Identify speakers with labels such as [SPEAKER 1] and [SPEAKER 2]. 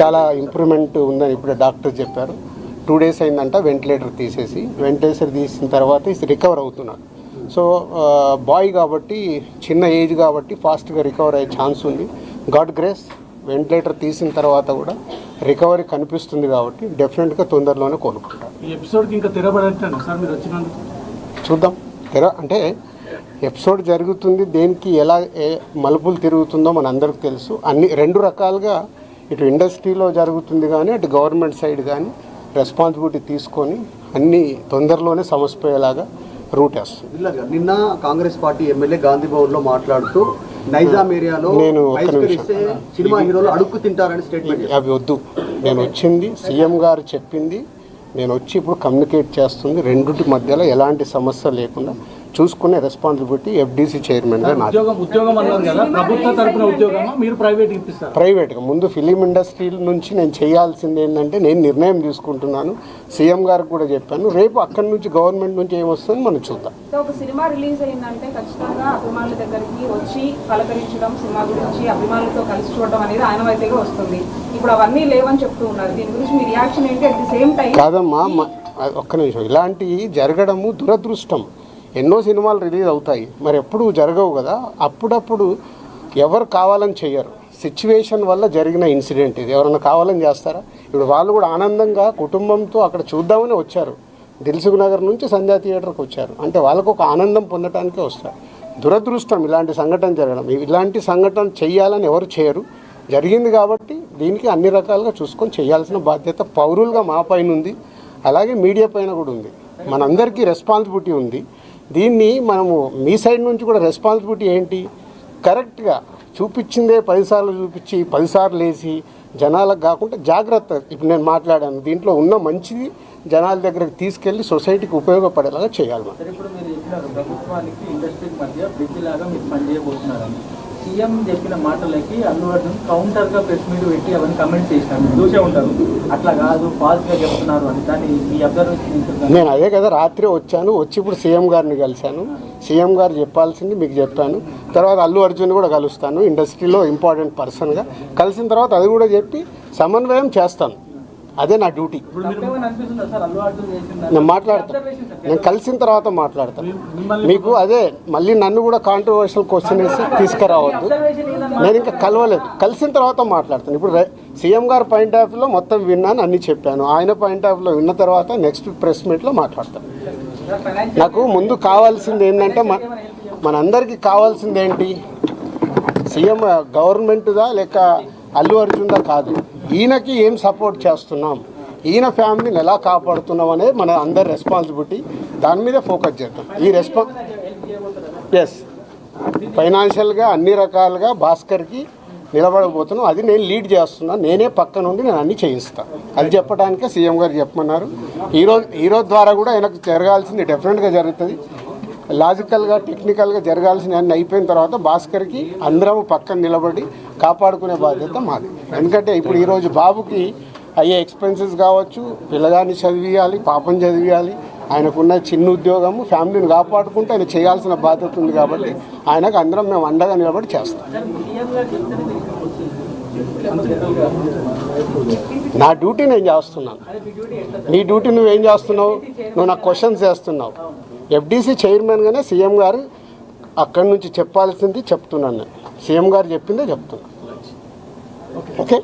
[SPEAKER 1] చాలా ఇంప్రూవ్మెంట్ ఉందని ఇప్పుడు డాక్టర్ చెప్పారు. టూ డేస్ అయిందంట వెంటిలేటర్ తీసేసి. వెంటిలేటర్ తీసిన తర్వాత ఇది రికవర్ అవుతున్నాడు సో బాయ్ కాబట్టి చిన్న ఏజ్ కాబట్టి ఫాస్ట్గా రికవర్ అయ్యే ఛాన్స్ ఉంది. గాడ్ గ్రేస్ వెంటిలేటర్ తీసిన తర్వాత కూడా రికవరీ కనిపిస్తుంది కాబట్టి డెఫినెట్గా తొందరలోనే కోలుకుంటారు.
[SPEAKER 2] ఈ ఎపిసోడ్కి ఇంకా తెరబడట్లేదు సార్ మీరు వచ్చినందుకు?
[SPEAKER 1] చూద్దాం. తెర అంటే ఎపిసోడ్ జరుగుతుంది దేనికి ఎలా ఏ మలుపులు తిరుగుతుందో మన అందరికి తెలుసు. అన్ని రెండు రకాలుగా ఇటు ఇండస్ట్రీలో జరుగుతుంది కానీ అటు గవర్నమెంట్ సైడ్ కానీ రెస్పాన్సిబిలిటీ తీసుకొని అన్ని తొందరలోనే సమసిపోయేలాగా రూట్ వేస్తుంది.
[SPEAKER 3] ఇలాగా నిన్న కాంగ్రెస్ పార్టీ ఎమ్మెల్యే గాంధీ భవన్లో మాట్లాడుతూ నైజాం ఏరియాలో
[SPEAKER 1] నేను
[SPEAKER 3] సినిమా హీరోలు అడుక్కు తింటారని స్టేట్మెంట్
[SPEAKER 1] అవి వద్దు. నేను వచ్చింది సీఎం గారు చెప్పింది నేను వచ్చి ఇప్పుడు కమ్యూనికేట్ చేస్తుంది రెండింటి మధ్యలో ఎలాంటి సమస్య లేకుండా చూసుకునే రెస్పాన్సిబిలిటీ ఎఫ్డీసీ చైర్మన్గా నాది.
[SPEAKER 2] ఉద్యోగం ఉద్యోగం అన్నారు కదా ప్రభుత్వ తరపున ఉద్యోగమా? మీరు ప్రైవేట్
[SPEAKER 1] ప్రైవేట్గా ముందు ఫిలిం ఇండస్ట్రీ నుంచి నేను చేయాల్సింది ఏంటంటే నేను నిర్ణయం తీసుకుంటున్నాను. సీఎం గారికి కూడా చెప్పాను. రేపు అక్కడి నుంచి గవర్నమెంట్ నుంచి ఏమొస్తుందో మనం చూద్దాం.
[SPEAKER 4] ఒక సినిమా రిలీజ్ అయిందంటే ఖచ్చితంగా అభిమానుల దగ్గరికి వచ్చి పలకరించడం సినిమా గురించి అభిమానులతో కలిసి చూడడం అనేది ఆనవాయితీగా వస్తుంది. ఇప్పుడు అవన్నీ లేవని చెప్తూ ఉన్నారు. దీని గురించి మీ రియాక్షన్ ఏంటి? అట్ ది సేమ్ టైం
[SPEAKER 1] కాదమ్మా మ- ఒక్క నిమిషం. ఇలాంటివి జరగడము దురదృష్టం. ఎన్నో సినిమాలు రిలీజ్ అవుతాయి. మరి ఎప్పుడు జరగవు కదా. అప్పుడప్పుడు ఎవరు కావాలని చెయ్యరు. సిచ్యువేషన్ వల్ల జరిగిన ఇన్సిడెంట్ ఇది. ఎవరైనా కావాలని చేస్తారా? ఇప్పుడు వాళ్ళు కూడా ఆనందంగా కుటుంబంతో అక్కడ చూద్దామని వచ్చారు. దిల్సుఖ్ నగర్ నుంచి సంధ్యా థియేటర్కి వచ్చారు. అంటే వాళ్ళకు ఒక ఆనందం పొందటానికే వస్తారు. దురదృష్టం ఇలాంటి సంఘటన జరగడం. ఇలాంటి సంఘటన చేయాలని ఎవరు చేయరు. జరిగింది కాబట్టి దీనికి అన్ని రకాలుగా చూసుకొని చేయాల్సిన బాధ్యత పౌరులుగా మా పైన ఉంది. అలాగే మీడియా పైన కూడా ఉంది. మనందరికీ రెస్పాన్సిబిలిటీ ఉంది. దీన్ని మనము మీ సైడ్ నుంచి కూడా రెస్పాన్సిబిలిటీ ఏంటి? కరెక్ట్గా చూపించిందే పదిసార్లు చూపించి పదిసార్లు వేసి జనాలకు కాకుండా జాగ్రత్త. ఇప్పుడు నేను మాట్లాడాను దీంట్లో ఉన్న మంచిది జనాల దగ్గరికి తీసుకెళ్ళి సొసైటీకి ఉపయోగపడేలాగా చేయాలి మనం.
[SPEAKER 5] సీఎం చెప్పిన మాటలకి అల్లు అర్జున్ కౌంటర్గా ప్రెస్ మీట్ పెట్టి అవన్నీ కమెంట్స్ చేసినారు. చూసే ఉంటారు. అట్లా కాదు ఫాల్స్గా చెప్తున్నారు అని. దాన్ని మీ అబ్జర్వేషన్
[SPEAKER 1] నేను అదే కదా రాత్రి వచ్చాను. వచ్చి ఇప్పుడు సీఎం గారిని కలిశాను. సీఎం గారు చెప్పాల్సింది మీకు చెప్పాను. తర్వాత అల్లు అర్జున్ కూడా కలుస్తాను. ఇండస్ట్రీలో ఇంపార్టెంట్ పర్సన్గా కలిసిన తర్వాత అది కూడా చెప్పి సమన్వయం చేస్తాను. అదే నా డ్యూటీ. నేను మాట్లాడతాను నేను కలిసిన తర్వాత మాట్లాడతాను మీకు అదే మళ్ళీ నన్ను కూడా కాంట్రవర్షియల్ క్వశ్చన్ వేసి తీసుకురావద్దు. నేను ఇంకా కలవలేదు. కలిసిన తర్వాత మాట్లాడతాను. ఇప్పుడు సీఎం గారు పాయింట్ ఆఫ్ వ్యూలో మొత్తం విన్నాను అన్ని చెప్పాను. ఆయన పాయింట్ ఆఫ్ వ్యూలో విన్న తర్వాత నెక్స్ట్ ప్రెస్ మీట్లో మాట్లాడతాను. నాకు ముందు కావాల్సింది ఏంటంటే మన మనందరికీ కావాల్సింది ఏంటి? సీఎం గవర్నమెంట్దా లేక అల్లు అర్జున్దా కాదు. ఈయనకి ఏం సపోర్ట్ చేస్తున్నాం? ఈయన ఫ్యామిలీని ఎలా కాపాడుతున్నాం అనేది మన అందరి రెస్పాన్సిబిలిటీ దాని మీదే ఫోకస్ చేద్దాం. ఈ రెస్పాన్స్ ఎస్ ఫైనాన్షియల్గా అన్ని రకాలుగా భాస్కర్కి నిలబడబోతున్నాం. అది నేను లీడ్ చేస్తున్నాను నేనే పక్క నుండి నేను అన్ని చేయిస్తాను అది చెప్పడానికే సీఎం గారు చెప్పమన్నారు. ఈరోజు ఈరోజు ద్వారా కూడా ఆయనకు జరగాల్సింది డెఫినెట్గా జరుగుతుంది. లాజికల్గా టెక్నికల్గా జరగాల్సిన అన్ని అయిపోయిన తర్వాత భాస్కర్కి అందరం పక్కన నిలబడి కాపాడుకునే బాధ్యత మాది. ఎందుకంటే ఇప్పుడు ఈరోజు బాబుకి అయ్యే ఎక్స్పెన్సెస్ కావచ్చు పిల్లగాన్ని చదివియాలి పాపం చదివియాలి ఆయనకున్న చిన్న ఉద్యోగము ఫ్యామిలీని కాపాడుకుంటూ ఆయన చేయాల్సిన బాధ్యత ఉంది కాబట్టి ఆయనకు అందరం మేము అండగా నిలబడి చేస్తాం. నా డ్యూటీ నేను చేస్తున్నాను. నీ డ్యూటీ నువ్వేం చేస్తున్నావు? నువ్వు నాకు క్వశ్చన్స్ చేస్తున్నావు. ఎఫ్డీసీ చైర్మన్గానే సీఎం గారు అక్కడి నుంచి చెప్పాల్సింది చెప్తున్నాను. నేను సీఎం గారు చెప్పిందే చెప్తున్నాను ఓకే